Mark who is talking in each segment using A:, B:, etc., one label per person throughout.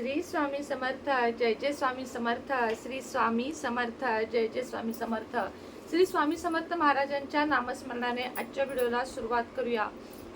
A: श्री स्वामी समर्थ जय जय स्वामी समर्थ श्री स्वामी समर्थ जय जय स्वामी समर्थ. श्री स्वामी समर्थ महाराजांच्या नामस्मरणाने आजच्या व्हिडिओला सुरुवात करूया.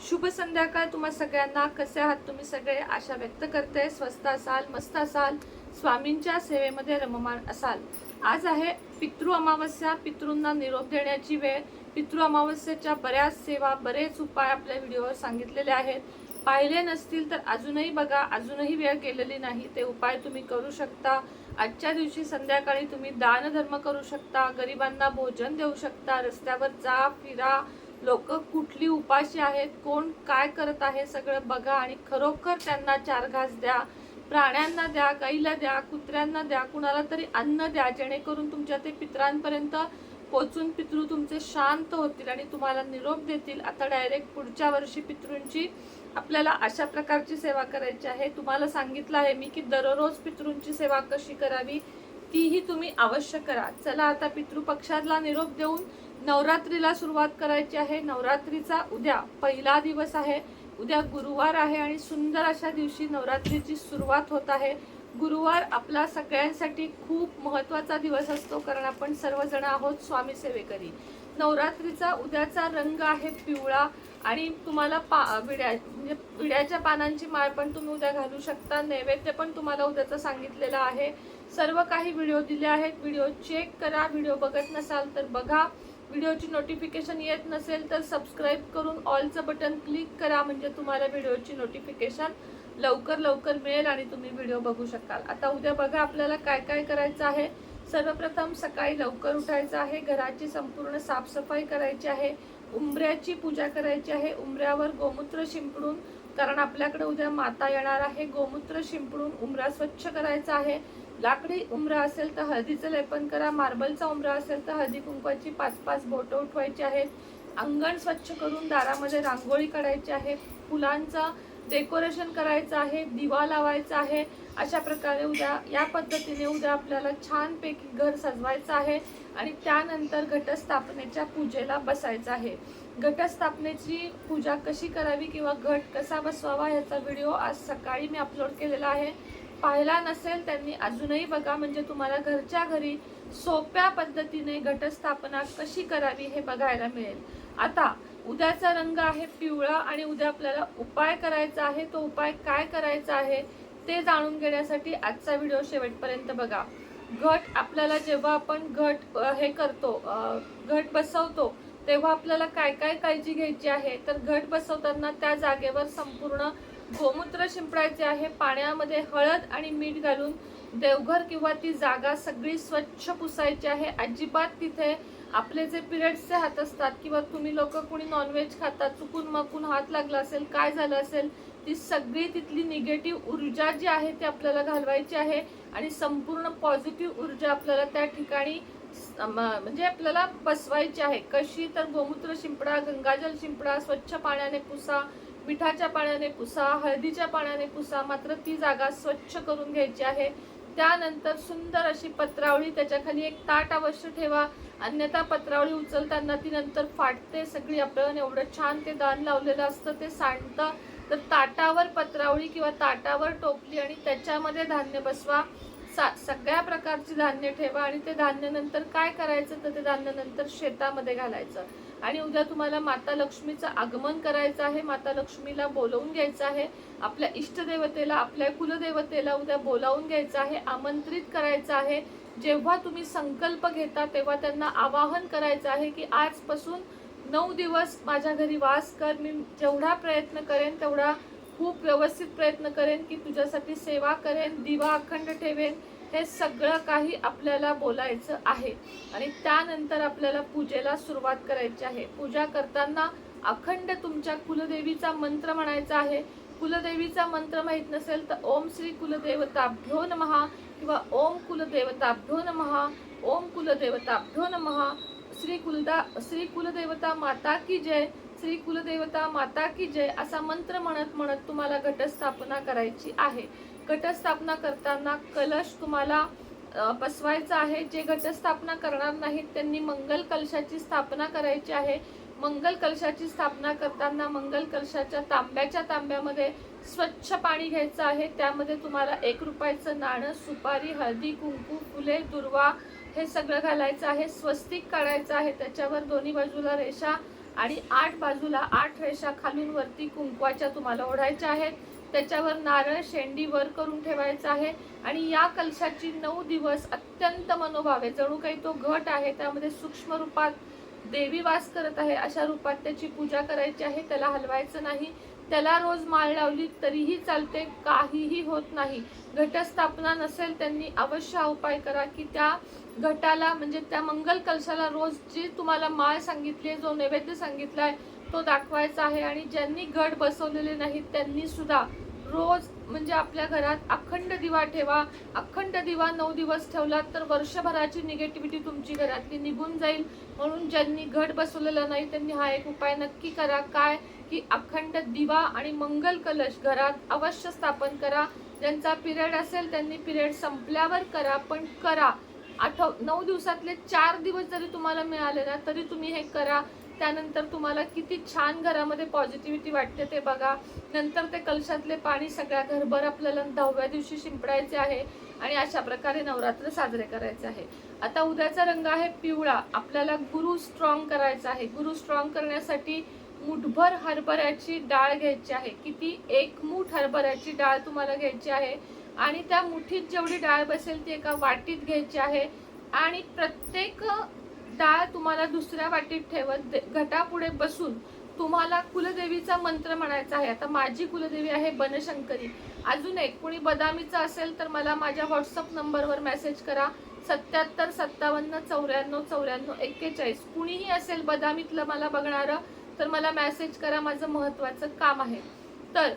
A: शुभ संध्याकाळ तुम्हा सगळ्यांना. कसे आहात तुम्ही सगळे? आशा व्यक्त करते. स्वस्त असाल मस्त असाल स्वामींच्या सेवेमध्ये रममाण असाल. आज आहे पितृ अमावस्या. पितृंना निरोप देण्याची वेळ. पितृ अमावस्येच्या बऱ्याच सेवा बरेच उपाय आपल्या व्हिडिओवर सांगितलेले आहेत. पाहिले नसतील तर अजूनही बघा अजूनही वेळ गेलेली नाही. ते उपाय तुम्ही करू शकता. आजच्या दिवशी संध्याकाळी तुम्ही दानधर्म करू शकता गरिबांना भोजन देऊ शकता रस्त्यावर जा फिरा. लोक कुठली उपाशी आहेत कोण काय करत आहे सगळं बघा आणि खरोखर त्यांना चार घास द्या. प्राण्यांना द्या गाईला द्या कुत्र्यांना द्या कुणाला तरी अन्न द्या जेणेकरून तुमच्या ते पित्रांपर्यंत पोचून पितृ तुमचे शांत होतील आणि तुम्हाला निरोप देतील. आता डायरेक्ट पुढच्या वर्षी पितृंची आपल्याला अशा प्रकारची सेवा करायची आहे. तुम्हाला सांगितलं आहे मी की दररोज पितृंची सेवा कशी करावी तीही तुम्ही अवश्य करा. चला आता पितृपक्षाला निरोप देऊन नवरात्रीला सुरुवात करायची आहे. नवरात्रीचा उद्या पहिला दिवस आहे. उद्या गुरुवार आहे आणि सुंदर अशा दिवशी नवरात्रीची सुरुवात होत आहे. गुरुवार आपला सगळ्यांसाठी खूप महत्त्वाचा दिवस असतो कारण आपण सर्वजण आहोत स्वामी सेवेकरी. नवरात्रीचा उद्याचा रंग आहे पिवळा आणि तुम्हाला पा विड्या म्हणजे विड्याच्या पानांची माळ पण तुम्ही उद्या घालू शकता. नैवेद्य पण तुम्हाला उद्याचं सांगितलेलं आहे. सर्व काही व्हिडिओ दिले आहेत. व्हिडिओ चेक करा. व्हिडिओ बघत नसाल तर बघा. व्हिडिओची नोटिफिकेशन येत नसेल तर सबस्क्राईब करून ऑलचं बटन क्लिक करा. म्हणजे तुम्हाला व्हिडिओची नोटिफिकेशन लवकर लवकर मिळेल आणि तुम्ही व्हिडिओ बघू शकाल. आता उद्या बघा आपल्याला काय काय करायचं आहे. सर्वप्रथम सकाळी लवकर उठायचं आहे. घराची संपूर्ण साफसफाई करायची आहे. उंबऱ्याची पूजा करायची आहे. उंबऱ्यावर गोमूत्र शिंपडून कारण आपल्याकडे उद्या माता येणार आहे गोमूत्र शिंपडून उंबरा स्वच्छ करायचा आहे. लाकडी उमरा असेल तर हळदीचं लेपन करा. मार्बलचा उमरा असेल तर हळदी कुंकवाची पाच पाच बोटं उठवायची आहेत. अंगण स्वच्छ करून दारामध्ये रांगोळी काढायची आहे. फुलांचा डेकोरेशन करायचं आहे दिवा लावायचा आहे. अशा प्रकारे उद्या या पद्धतीने उद्या आपल्याला छानपैकी घर सजवायचं आहे आणि त्यानंतर घटस्थापनेच्या पूजेला बसायचं आहे. घटस्थापनेची पूजा कशी करावी किंवा घट कसा बसवावा याचा व्हिडिओ आज सकाळी मी अपलोड केलेला आहे. पाहिला नसेल त्यांनी अजूनही बघा. म्हणजे तुम्हाला घरच्या घरी सोप्या पद्धतीने घटस्थापना कशी करावी हे बघायला मिळेल. आता उद्याचा रंग आहे पिवळा आणि उद्या आपल्याला उपाय करायचा आहे तो उपाय काय करायचा आहे ते जाणून घेण्यासाठी आजचा व्हिडिओ शेवटपर्यंत बघा. घट आपल्याला जेव्हा आपण घट हे करतो घट बसवतो तेव्हा आपल्याला काय काय काळजी घ्यायची आहे? तर घट बसवताना त्या जागेवर संपूर्ण गोमूत्र शिंपडायचे आहे. पाण्यामध्ये हळद आणि मीठ घालून देवघर किंवा ती जागा सगळी स्वच्छ पुसायची आहे. अजिबात तिथे आपले जे पिरियड्सचे हात असतात किंवा तुम्ही लोक कुणी नॉनव्हेज खाता चुकून मकून हात लागला असेल काय झालं असेल ती सगळी तिथली निगेटिव्ह ऊर्जा जी आहे ती आपल्याला घालवायची आहे आणि संपूर्ण पॉझिटिव्ह ऊर्जा आपल्याला त्या ठिकाणी म्हणजे आपल्याला बसवायची आहे. कशी तर गोमूत्र शिंपडा गंगाजल शिंपडा स्वच्छ पाण्याने पुसा मिठाच्या पाण्याने पुसा हळदीच्या पाण्याने पुसा मात्र ती जागा स्वच्छ करून घ्यायची आहे. त्यानंतर सुंदर अशी पत्रावळी त्याच्याखाली एक ताट अवश्य ठेवा. अन्यथा पत्रावळी उचलताना ती नंतर फाटते. सगळी आपल्याला एवढं छान ते दान लावलेलं असतं ते सांडतं. तर ताटावर पत्रावळी किंवा ताटावर टोपली आणि त्याच्यामध्ये धान्य बसवा. सा सगळ्या प्रकारची धान्य ठेवा आणि ते धान्य नंतर काय करायचं? तर ते धान्य नंतर शेतामध्ये घालायचं. आणि उद्या तुम्हाला माता लक्ष्मीचं आगमन करायचं आहे. माता लक्ष्मीला बोलवून घ्यायचं आहे. आपल्या इष्टदेवतेला आपल्या कुलदेवतेला उद्या बोलावून घ्यायचं आहे. आमंत्रित करायचं आहे. जेव्हा तुम्ही संकल्प घेता तेव्हा त्यांना आवाहन करायचं आहे की आजपासून नऊ दिवस माझ्या घरी वास कर. मी जेवढा प्रयत्न करेन तेवढा खूप व्यवस्थित प्रयत्न करेन की तुझ्यासाठी सेवा करेन दिवा अखंड ठेवेन. हे सगळं काही आपल्याला बोलायचं आहे. आणि त्यानंतर आपल्याला पूजेला सुरुवात करायची आहे. पूजा करताना अखंड तुमच्या कुलदेवीचा मंत्र म्हणायचा आहे. कुलदेवीचा मंत्र माहीत नसेल तर ओम श्री कुलदेवताभ्यो नमहा किंवा ओम कुलदेवताभ्यो नमहा ओम कुलदेवताभ्यो नमहा. श्री कुलदा श्री कुलदेवता माता की जय श्री कुलदेवता माता की जय असा मंत्र म्हणत म्हणत तुम्हाला घटस्थापना करायची आहे. घटस्थापना करताना कलश तुम्हाला अ, बसवायचा आहे. जे घटस्थापना करणार नाहीत त्यांनी मंगल कलशाची स्थापना करायची आहे. मंगल कलशाची स्थापना करताना मंगल कलशाच्या तांब्याच्या तांब्यामध्ये स्वच्छ पाणी घ्यायचं आहे. त्यामध्ये तुम्हाला एक रुपयाचं नाणं सुपारी हळदी कुंकू फुले दुर्वा हे सगळं घालायचं आहे. स्वस्तिक काढायचं आहे. त्याच्यावर दोन्ही बाजूला रेषा आणि आठ बाजूला आठ रेषा खालून वरती कुंकवाच्या तुम्हाला ओढायच्या आहेत. त्याच्यावर नारळ शेंडी वर करून ठेवायचा आहे. आणि या कलशाची नऊ दिवस अत्यंत मनोभाव आहे. जणू काही तो घट आहे त्यामध्ये सूक्ष्म रूपात देवी वास करत आहे अशा रूपात त्याची पूजा करायची आहे. त्याला हलवायचं नाही. त्याला रोज माळ लावली तरीही चालते काहीही होत नाही. घटस्थापना नसेल त्यांनी अवश्य उपाय करा की त्या घटाला म्हणजे त्या मंगल कलशाला रोज जी तुम्हाला माळ सांगितली आहे जो नैवेद्य सांगितला आहे तो दाखवायचा आहे. आणि ज्यांनी घट बसवलेले नाहीत त्यांनी सुद्धा रोज म्हणजे आपल्या घरात अखंड दिवा ठेवा अखंड दिवा नऊ दिवस ठेवला तर वर्षभराची निगेटिव्हिटी तुमची घरातली निघून जाईल. म्हणून ज्यांनी घट बसवलेला नाही त्यांनी हा एक उपाय नक्की करा. काय? की अखंड दिवा आणि मंगल कलश घरात अवश्य स्थापन करा. ज्यांचा पिरियड असेल त्यांनी पिरियड संपल्यावर करा पण करा. आठव नऊ दिवसातले चार दिवस जरी तुम्हाला मिळाले ना तरी तुम्ही हे करा. त्यानंतर तुम्हाला किती छान घरामध्ये पॉझिटिव्हिटी वाटते ते बघा. नंतर ते कलशातले पाणी सगळ्या घरभर आपल्याला दहाव्या दिवशी शिंपडायचे आहे आणि अशा प्रकारे नवरात्र साजरे करायचे आहे. आता उद्याचा रंग आहे पिवळा. आपल्याला गुरु स्ट्रॉंग करायचा आहे. गुरु स्ट्रॉंग करण्यासाठी मुठभर हरभऱ्याची डाळ घ्यायची आहे. किती एक मूठ हरभऱ्याची डाळ तुम्हाला घ्यायची आहे आणि त्या मुठीत जेवढी डाळ बसेल ती एका वाटीत घ्यायची आहे. आणि प्रत्येक डाळ तुम्हाला दुसऱ्या वाटीत ठेवत दे- घटापुढे बसून तुम्हाला कुलदेवीचा मंत्र म्हणायचा आहे. आता माझी कुलदेवी आहे बनशंकरी. अजून एक कुणी बदामीचं असेल तर मला माझ्या व्हॉट्सअप नंबरवर मेसेज करा. सत्याहत्तर सत्तावन्न चौऱ्याण्णव चौऱ्याण्णव एक्केचाळीस. कुणीही असेल बदामीतलं मला बघणारं तर मला मेसेज करा माझं महत्त्वाचं काम आहे. तर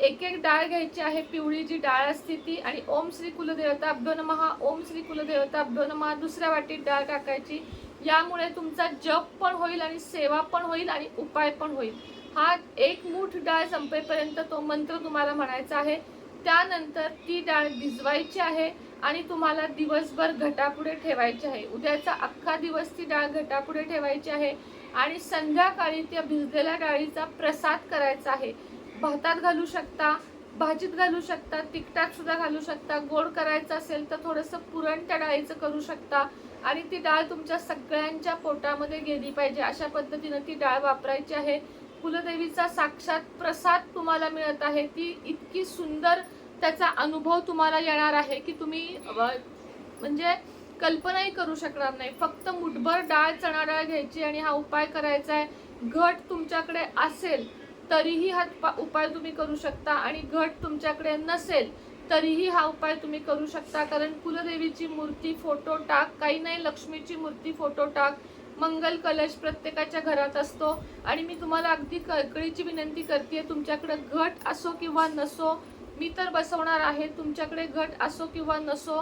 A: एक एक डाळ घ्यायची आहे पिवळी जी डाळ असते ती आणि ओम श्री कुलदेवता अभ्यो नमहा ओम श्री कुलदेवता अभ्यो नमहा दुसऱ्या वाटीत डाळ टाकायची. यामुळे तुमचा जप पण होईल आणि सेवा पण होईल आणि उपाय पण होईल. हा एक मूठ डाळ संपेपर्यंत तो मंत्र तुम्हाला म्हणायचा आहे. त्यानंतर ती डाळ भिजवायची आहे आणि तुम्हाला दिवसभर घटापुढे ठेवायची आहे. उद्याचा अख्खा दिवस ती डाळ घटापुढे ठेवायची आहे आणि संध्याकाळी त्या भिजलेल्या डाळीचा प्रसाद करायचा आहे. भातात घालू शकता भाजीत घालू शकता तिखटात सुद्धा घालू शकता गोड करायचं असेल तर थोडंसं पुरण त्या डाळीचं करू शकता. आणि ती डाळ तुमच्या सगळ्यांच्या पोटामध्ये गेली पाहिजे. अशा पद्धतीनं ती डाळ वापरायची आहे. कुलदेवीचा साक्षात प्रसाद तुम्हाला मिळत आहे. ती इतकी सुंदर त्याचा अनुभव तुम्हाला येणार आहे की तुम्ही म्हणजे कल्पनाही करू शकणार नाही. फक्त मुठभर डाळ चणा डाळ घ्यायची आणि हा उपाय करायचा आहे. घट तुमच्याकडे असेल तरीही हा उपाय तुम्ही करू शकता आणि घट तुमच्याकडे नसेल तरीही हा उपाय तुम्ही करू शकता. कारण कुलदेवीची मूर्ती फोटो टाक. काही नाही लक्ष्मीची मूर्ती फोटो टाक. मंगल कलश प्रत्येकाच्या घरात असतो. आणि मी तुम्हाला अगदी कळकळीची विनंती करते तुमच्याकडे घट असो किंवा नसो मी तर बसवणार आहे. तुमच्याकडे घट असो किंवा नसो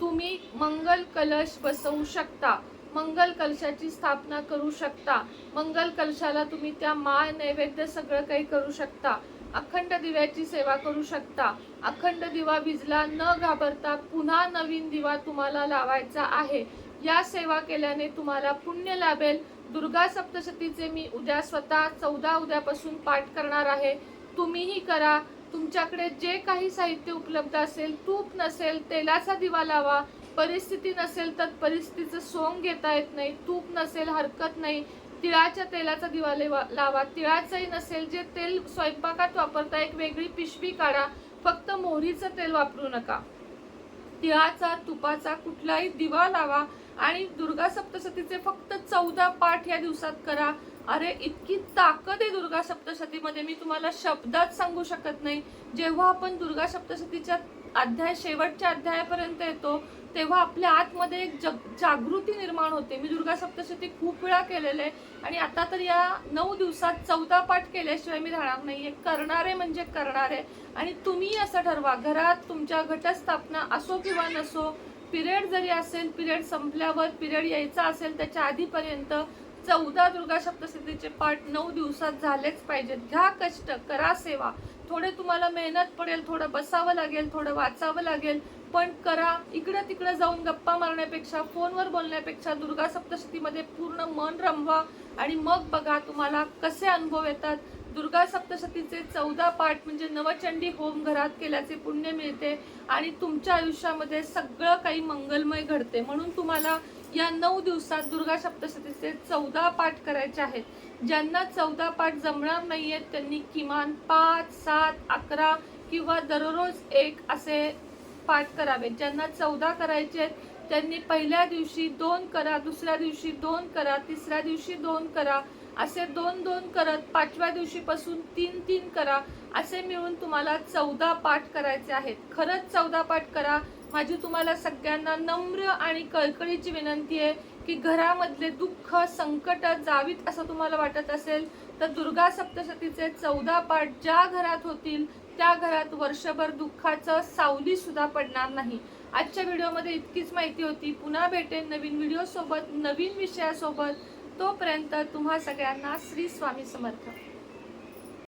A: तुम्ही मंगल कलश बसवू शकता. मंगल कलशाची स्थापना करू शकता. मंगल कलशाला तुम्ही त्या माळ नैवेद्य सगळं काही करू शकता. अखंड दिव्याची सेवा करू शकता. अखंड दिवा भिजला न घाबरता पुन्हा नवीन दिवा तुम्हाला लावायचा आहे. या सेवा केल्याने तुम्हाला पुण्य लाभेल. दुर्गा सप्तशतीचे मी उद्या स्वतः चौदा उद्यापासून पाठ करणार आहे. तुम्हीही करा. तुमच्याकडे जे काही साहित्य उपलब्ध असेल तूप नसेल तेलाचा दिवा लावा. परिस्थिती नसेल तर परिस्थितीचं सोंग घेता येत नाही. तूप नसेल हरकत नाही. तिळाच्या तेलाचा दिवा लावा. तिळाचंही नसेल जे तेल स्वयंपाकात वापरता एक वेगळी पिशवी काढा. फक्त मोहरीचं तेल वापरू नका. तिळाचा तुपाचा कुठलाही दिवा लावा आणि दुर्गा सप्तशतीचे फक्त चौदा पाठ या दिवसात करा. अरे इतकी ताकद आहे दुर्गा सप्तशतीमध्ये. मी तुम्हाला शब्दात सांगू शकत नाही. जेव्हा आपण दुर्गा सप्तशतीच्या अध्याय शेवटच्या अध्यायापर्यंत येतो तेव्हा आपल्या आतमध्ये एक जग जागृती निर्माण होते. मी दुर्गा सप्तशती खूप वेळा केलेले आहे आणि आता तर या नऊ दिवसात चौदा पाठ केल्याशिवाय मी राहणार नाहीये करणारे म्हणजे करणारे. आणि तुम्ही असं ठरवा घरात तुमच्या घटस्थापना असो किंवा नसो पिरियड जरी असेल पिरियड संपल्यावर पिरियड यायचा असेल त्याच्या आधीपर्यंत चौदा दुर्गा सप्तशतीचे पाठ नऊ दिवसात झालेच पाहिजेत. घ्या कष्ट करा सेवा. थोडे तुम्हाला मेहनत पडेल थोडं बसावं लागेल थोडं वाचावं लागेल पण करा. इकडं तिकडं जाऊन गप्पा मारण्यापेक्षा फोनवर बोलण्यापेक्षा दुर्गा सप्तशतीमध्ये पूर्ण मन रमवा आणि मग बघा तुम्हाला कसे अनुभव येतात. दुर्गा सप्तशतीचे चौदा पाठ म्हणजे नवचंडी होम घरात केल्याचे पुण्य मिळते आणि तुमच्या आयुष्यामध्ये सगळं काही मंगलमय घडते. म्हणून तुम्हाला या नऊ दिवसात दुर्गा सप्तशतीचे चौदा पाठ करायचे आहेत. ज्यांना चौदा पाठ जमणार नाहीयेत त्यांनी किमान पाच सात अकरा किंवा दररोज एक असे पाठ करावेत. ज्यांना चौदा करायचे आहेत त्यांनी पहिल्या दिवशी दोन करा दुसऱ्या दिवशी दोन करा तिसऱ्या दिवशी दोन करा असे दोन दोन करत पाचव्या दिवशीपासून तीन तीन करा असे मिळून तुम्हाला चौदा पाठ करायचे आहेत. खरंच चौदा पाठ करा. माझी तुम्हाला सगळ्यांना नम्र आणि कळकळीची विनंती आहे. की घरामधले दुःख संकट जावीत असं तुम्हाला वाटत असेल तर दुर्गा सप्तशतीचे चौदा पाठ ज्या घरात होतील त्या घरात वर्षभर दुःखाचं सावली सुद्धा पडणार नाही. आजच्या व्हिडिओमध्ये इतकीच माहिती होती. पुन्हा भेटेन नवीन व्हिडिओसोबत नवीन विषयासोबत. तोपर्यंत तुम्हा सगळ्यांना श्री स्वामी समर्थ.